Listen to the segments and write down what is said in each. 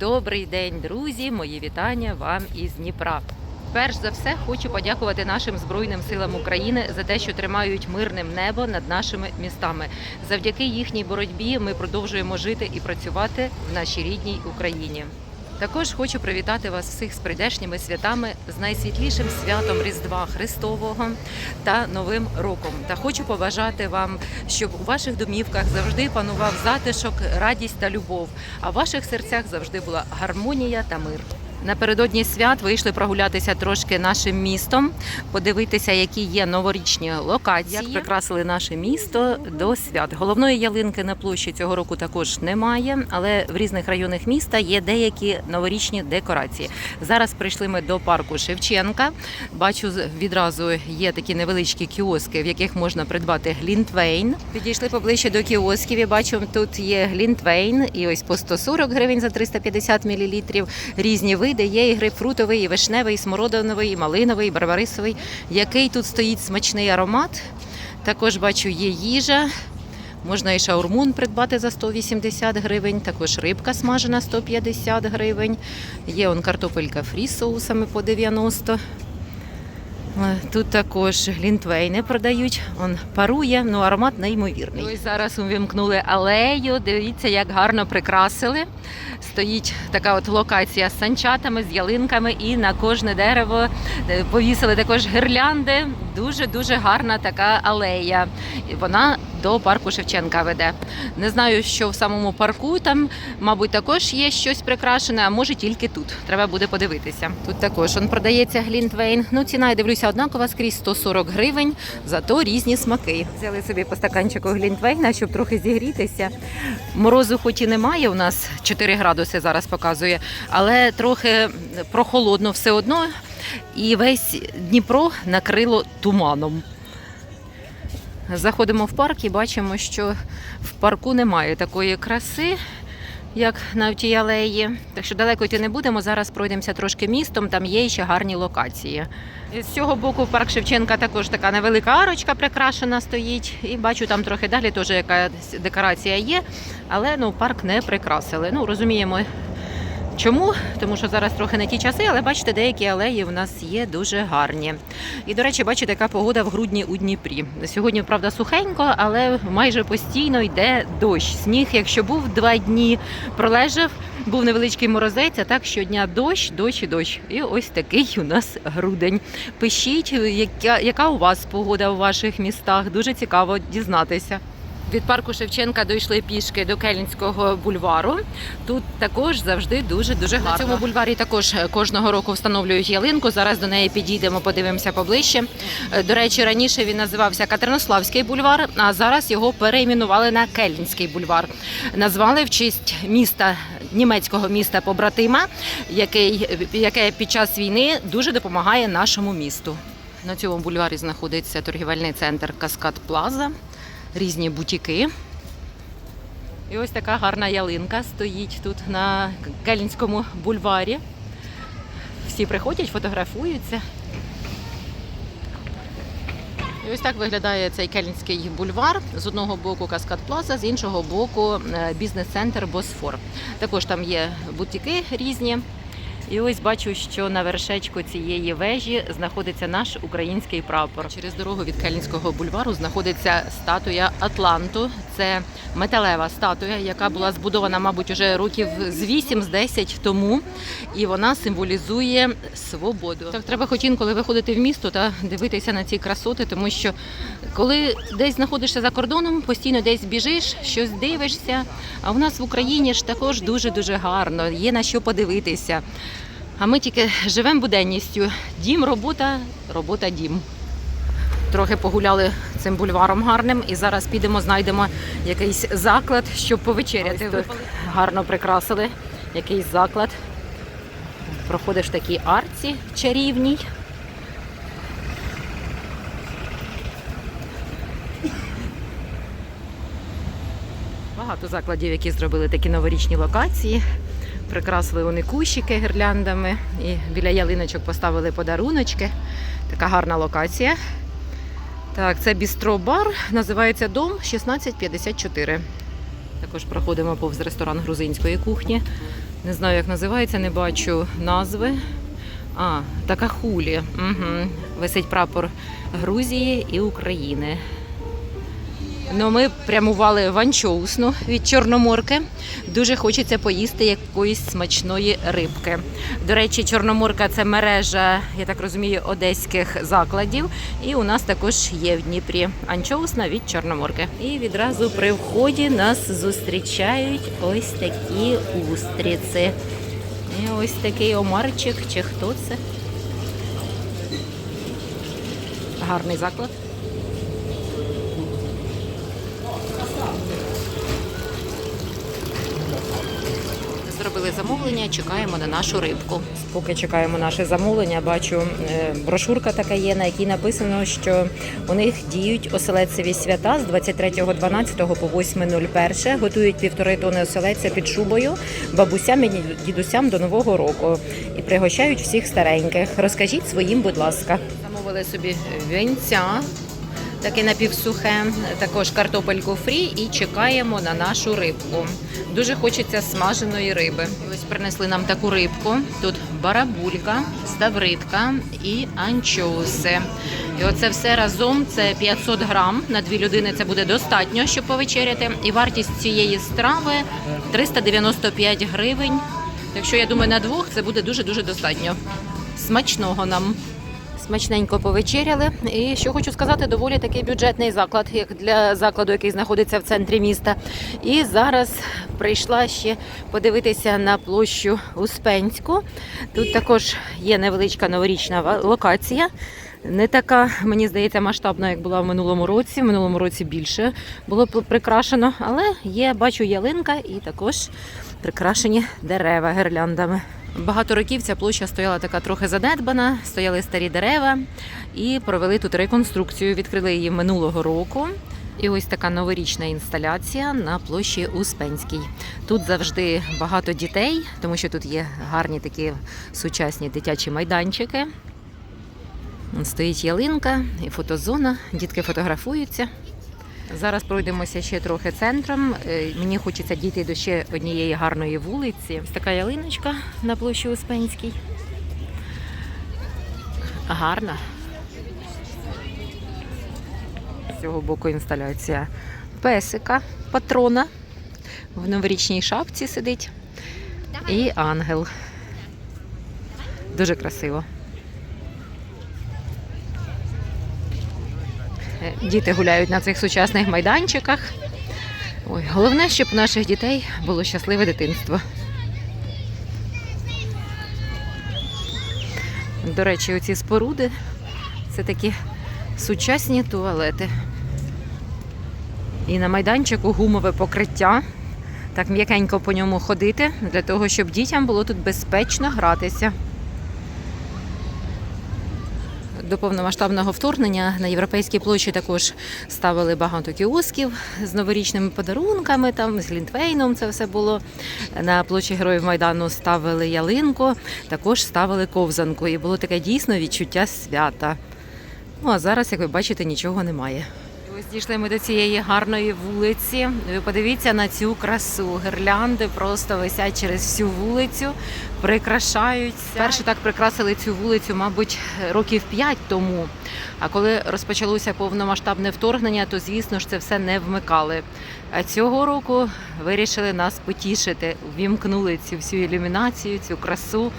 Добрий день, друзі! Мої вітання вам із Дніпра. Перш за все, хочу подякувати нашим збройним силам України за те, що тримають мирним небо над нашими містами. Завдяки їхній боротьбі ми продовжуємо жити і працювати в нашій рідній Україні. Також хочу привітати вас всіх з прийдешніми святами, з найсвітлішим святом Різдва Христового та Новим роком. Та хочу побажати вам, щоб у ваших домівках завжди панував затишок, радість та любов, а в ваших серцях завжди була гармонія та мир. Напередодні свят вийшли прогулятися трошки нашим містом, подивитися, які є новорічні локації, як прикрасили наше місто до свят. Головної ялинки на площі цього року також немає, але в різних районах міста є деякі новорічні декорації. Зараз прийшли ми до парку Шевченка. Бачу відразу є такі невеличкі кіоски, в яких можна придбати глінтвейн. Підійшли поближче до кіосків. і бачу, тут є глінтвейн, і ось по 140 гривень за 350 мл. Різні види. Є і грейпфрутовий, і вишневий, і смородиновий, і малиновий, і барбарисовий. Який тут стоїть смачний аромат. Також бачу, є їжа. Можна і шаурмун придбати за 180 гривень, також рибка смажена 150 гривень. Є он картопелька фрі з соусами по 90. Е, Тут також глінтвейни продають. Он парує, ну аромат неймовірний. Ось зараз увімкнули алею. Дивіться, як гарно прикрасили. Стоїть така от локація з санчатами, з ялинками, і на кожне дерево е, повісили також гірлянди. Дуже дуже гарна така алея. Вона до парку Шевченка веде. Не знаю, що в самому парку там, мабуть, також є щось прикрашене, а може тільки тут. Треба буде подивитися. Тут також он продається глінтвейн. Ну, ціна, я дивлюся, однакова скрізь 140 гривень, зато різні смаки. Взяли собі по стаканчику глінтвейна, щоб трохи зігрітися. Морозу хоч і немає, у нас 4 градуси зараз показує, але трохи прохолодно все одно. І весь Дніпро накрило туманом. Заходимо в парк і бачимо, що в парку немає такої краси, як на тій алеї. Так що далеко йти не будемо. Зараз пройдемося трошки містом, там є ще гарні локації. І З цього боку парк Шевченка також така невелика арочка прикрашена стоїть. І бачу, там трохи далі теж якась декорація є, але ну, парк не прикрасили. Ну, розуміємо. Чому? Тому що зараз трохи не ті часи, але бачите, деякі алеї в нас є дуже гарні. І, до речі, бачите, яка погода в грудні у Дніпрі. Сьогодні, правда, сухенько, але майже постійно йде дощ. Сніг, якщо був два дні, пролежав, був невеличкий морозець, а так щодня дощ, дощ і дощ. І ось такий у нас грудень. Пишіть, яка, яка у вас погода у ваших містах. Дуже цікаво дізнатися. Від парку Шевченка дійшли пішки до Кельнського бульвару. Тут також завжди дуже дуже гарно. На цьому бульварі також кожного року встановлюють ялинку. Зараз до неї підійдемо, подивимося поближче. Е, До речі, раніше він називався Катеринославський бульвар, а зараз його перейменували на Кельнський бульвар. Назвали в честь міста німецького міста побратима, який яке під час війни дуже допомагає нашому місту. На цьому бульварі знаходиться торгівельний центр Каскад Плаза різні бутіки. І ось така гарна ялинка стоїть тут на Кельнському бульварі. Всі приходять, фотографуються. І ось так виглядає цей Кельнський бульвар. З одного боку Каскад Плаза, з іншого боку е, бізнес-центр Босфор. Також там є бутіки різні. І ось бачу, що на вершечку цієї вежі знаходиться наш український прапор. Через дорогу від Кельнського бульвару знаходиться статуя Атланту. Це металева статуя, яка була збудована, мабуть, уже років з 8 з 10 тому. І вона символізує свободу. Так треба хоч інколи виходити в місто та дивитися на ці красоти, тому що коли десь знаходишся за кордоном, постійно десь біжиш, щось дивишся. А в нас в Україні ж також дуже дуже гарно, є на що подивитися. А ми тільки живемо буденністю. Дім, робота, робота, дім. Трохи погуляли цим бульваром гарним і зараз підемо, знайдемо якийсь заклад, щоб повечеряти. Ось тут гарно прикрасили якийсь заклад. Проходиш в такій арці чарівній. Багато закладів, які зробили такі новорічні локації. Прикрасили вони кущики гірляндами і біля ялиночок поставили подаруночки. Така гарна локація. Так, це бістро-бар, називається Дом 1654. Також проходимо повз ресторан грузинської кухні. Не знаю, як називається, не бачу назви. А, така хулі. Угу. Висить прапор Грузії і України. Ну, ми прямували в анчоусну від Чорноморки. Дуже хочеться поїсти якоїсь смачної рибки. До речі, Чорноморка це мережа, я так розумію, одеських закладів. І у нас також є в Дніпрі анчоусна від Чорноморки. І відразу при вході нас зустрічають ось такі устриці. І ось такий омарчик, чи хто це? Гарний заклад. Зробили замовлення, чекаємо на нашу рибку. Поки чекаємо наше замовлення, бачу е, брошурка така є, на якій написано, що у них діють оселедцеві свята з 23.12 по 8.01. Готують півтори тони оселедця під шубою бабусям і дідусям до нового року і пригощають всіх стареньких. Розкажіть своїм, будь ласка. Замовили собі вінця. Таке напівсухе, також картопельку фрі і чекаємо на нашу рибку. Дуже хочеться смаженої риби. Ось принесли нам таку рибку. Тут барабулька, ставритка і анчоуси. І оце все разом це 500 грам. На дві людини це буде достатньо, щоб повечеряти. І вартість цієї страви 395 гривень. Якщо я думаю, на двох це буде дуже дуже достатньо. Смачного нам. Смачненько повечеряли. І що хочу сказати, доволі такий бюджетний заклад, як для закладу, який знаходиться в центрі міста. І зараз прийшла ще подивитися на площу Успенську. Тут також є невеличка новорічна локація. Не така, мені здається, масштабна, як була в минулому році. В минулому році більше було прикрашено, але є, бачу, ялинка і також прикрашені дерева гірляндами. Багато років ця площа стояла така трохи занедбана, стояли старі дерева і провели тут реконструкцію. Відкрили її минулого року. І ось така новорічна інсталяція на площі Успенській. Тут завжди багато дітей, тому що тут є гарні такі сучасні дитячі майданчики. Стоїть ялинка і фотозона, дітки фотографуються. Зараз пройдемося ще трохи центром. Е, Мені хочеться дійти до ще однієї гарної вулиці. Ось така ялиночка на площі Успенській. Гарна. З цього боку інсталяція песика, патрона. В новорічній шапці сидить. І ангел. Дуже красиво. Діти гуляють на цих сучасних майданчиках. Ой, головне, щоб у наших дітей було щасливе дитинство. До речі, оці споруди це такі сучасні туалети. І на майданчику гумове покриття. Так м'якенько по ньому ходити, для того, щоб дітям було тут безпечно гратися. До повномасштабного вторгнення на європейській площі також ставили багато кіосків з новорічними подарунками, там з Глінтвейном це все було. На площі Героїв Майдану ставили ялинку, також ставили ковзанку. І було таке дійсно відчуття свята. Ну а зараз, як ви бачите, нічого немає. Ось дійшли ми до цієї гарної вулиці. Ви подивіться на цю красу. Гірлянди просто висять через всю вулицю, прикрашаються. Перше так прикрасили цю вулицю, мабуть, років п'ять тому. А коли розпочалося повномасштабне вторгнення, то звісно ж це все не вмикали. А цього року вирішили нас потішити, вімкнули цю всю ілюмінацію, цю красу.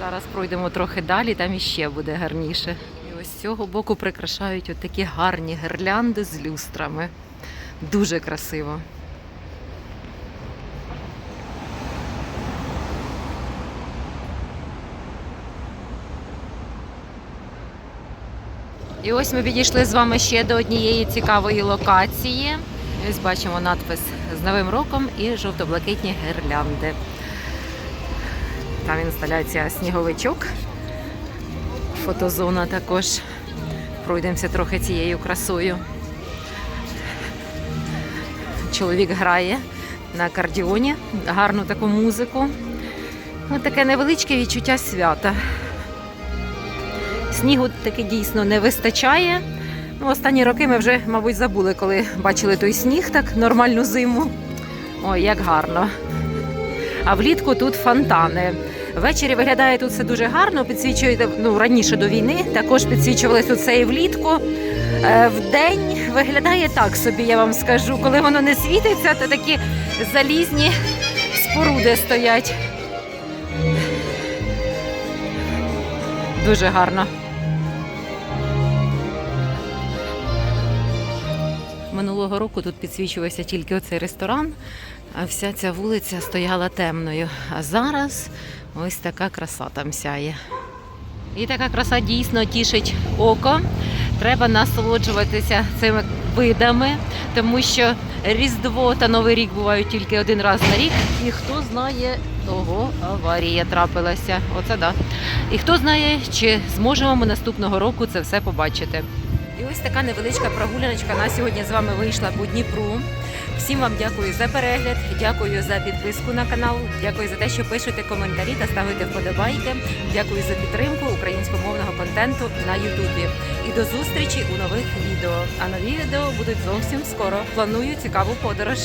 Зараз пройдемо трохи далі, там іще буде гарніше. Ось з цього боку прикрашають от такі гарні гірлянди з люстрами. Дуже красиво. І ось ми підійшли з вами ще до однієї цікавої локації. Ось бачимо надпис з Новим роком і жовто-блакитні гірлянди. Там інсталяція сніговичок. Фотозона також. Пройдемося трохи цією красою. Чоловік грає на кардіоні, гарну таку музику. Ну, таке невеличке відчуття свята. Снігу таки дійсно не вистачає. Ну, останні роки ми вже, мабуть, забули, коли бачили той сніг, так нормальну зиму. Ой, як гарно. а влітку тут фонтани. Ввечері виглядає тут все дуже гарно. Підсвічує ну раніше до війни. Також підсвічувалось тут це і влітку. Е, Вдень виглядає так собі, я вам скажу. Коли воно не світиться, то такі залізні споруди стоять. Дуже гарно. Минулого року тут підсвічувався тільки оцей ресторан, а вся ця вулиця стояла темною. А зараз ось така краса там сяє. І така краса дійсно тішить око. Треба насолоджуватися цими видами, тому що Різдво та Новий рік бувають тільки один раз на рік. І хто знає, ого, аварія трапилася. Оце да. І хто знає, чи зможемо ми наступного року це все побачити. І ось така невеличка прогуляночка на сьогодні з вами вийшла по Дніпру. Всім вам дякую за перегляд, дякую за підписку на канал, дякую за те, що пишете коментарі та ставите вподобайки. Дякую за підтримку українськомовного контенту на Ютубі. І до зустрічі у нових відео. А нові відео будуть зовсім скоро. Планую цікаву подорож.